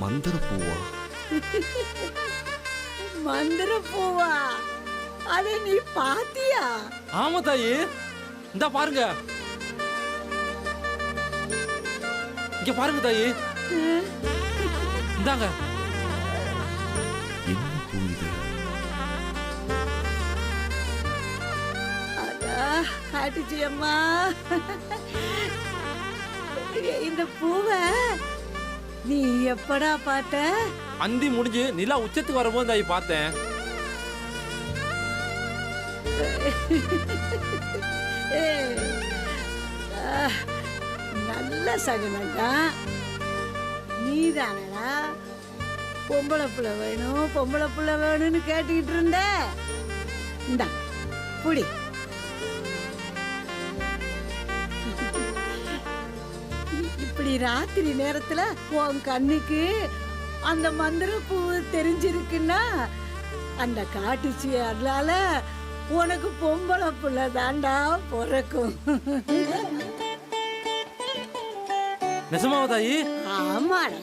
மந்திர பூவா மந்திர பூவா அதை நீ பாத்தியா? ஆமா தாயி. இந்த பாருங்க. இங்க பாருங்க தாயி. இந்தாங்க. என்ன பூ இது? அம்மா இந்த பூவை நீ எப்படா பார்த்த? அந்தி முடிஞ்சு நிலா உச்சத்துக்கு வரும்போது தாயி பார்த்தேன். நல்ல சகுனண்டா நீதானடா. பொம்பளை புள்ள வேணும் பொம்பளை புள்ள வேணும்னு கேட்டுக்கிட்டு இருந்த. இந்தா புடி. இப்படி ராத்திரி நேரத்துல உன் கண்ணுக்கு அந்த மந்திர பூ தெரிஞ்சிருக்குன்னா அந்த காட்டுச்சி அதனால உனக்கு பொம்பளை புள்ள தாண்டா பிறக்கும். நிஜமாவா தாயி? ஆமாடா.